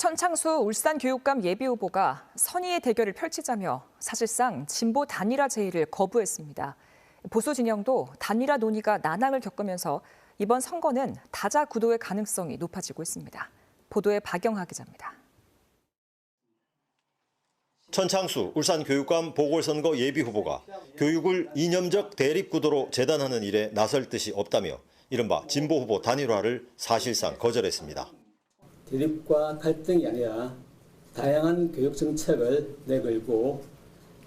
천창수 울산교육감 예비후보가 선의의 대결을 펼치자며 사실상 진보 단일화 제의를 거부했습니다. 보수 진영도 단일화 논의가 난항을 겪으면서 이번 선거는 다자 구도의 가능성이 높아지고 있습니다. 보도에 박영하 기자입니다. 천창수 울산교육감 보궐선거 예비후보가 교육을 이념적 대립구도로 재단하는 일에 나설 뜻이 없다며 이른바 진보 후보 단일화를 사실상 거절했습니다. 대립과 갈등이 아니라 다양한 교육 정책을 내걸고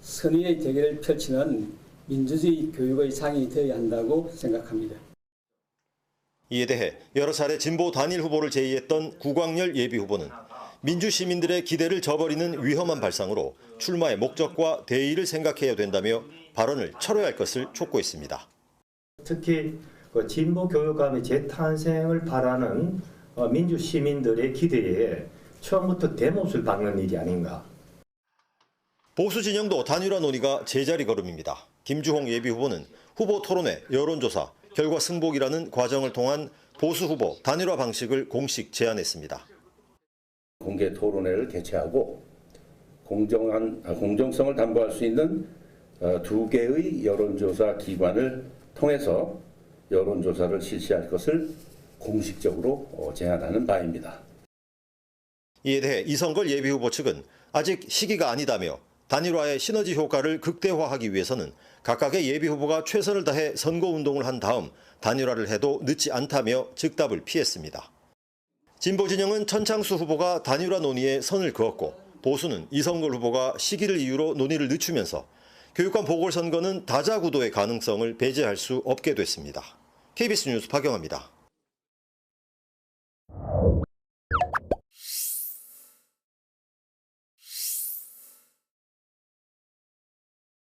선의의 대결을 펼치는 민주주의 교육의 장이 되어야 한다고 생각합니다. 이에 대해 여러 차례 진보 단일 후보를 제의했던 구광열 예비 후보는 민주 시민들의 기대를 저버리는 위험한 발상으로 출마의 목적과 대의를 생각해야 된다며 발언을 철회할 것을 촉구했습니다. 특히 그 진보 교육감의 재탄생을 바라는 어, 민주 시민들의 기대에 처음부터 대못을 박는 일이 아닌가. 보수 진영도 단일화 논의가 제자리 걸음입니다. 김주홍 예비 후보는 후보 토론회, 여론조사, 결과 승복이라는 과정을 통한 보수 후보 단일화 방식을 공식 제안했습니다. 공개 토론회를 개최하고 공정한 아, 공정성을 담보할 수 있는 어, 두 개의 여론조사 기관을 통해서 여론조사를 실시할 것을 공식적으로 어, 제안하는 바입니다. 이에 대해 이성걸 예비후보 측은 아직 시기가 아니다며 단일화의 시너지 효과를 극대화하기 위해서는 각각의 예비후보가 최선을 다해 선거운동을 한 다음 단일화를 해도 늦지 않다며 즉답을 피했습니다. 진보 진영은 천창수 후보가 단일화 논의에 선을 그었고 보수는 이성걸 후보가 시기를 이유로 논의를 늦추면서 교육감 보궐선거는 다자구도의 가능성을 배제할 수 없게 됐습니다. KBS 뉴스 박영아입니다.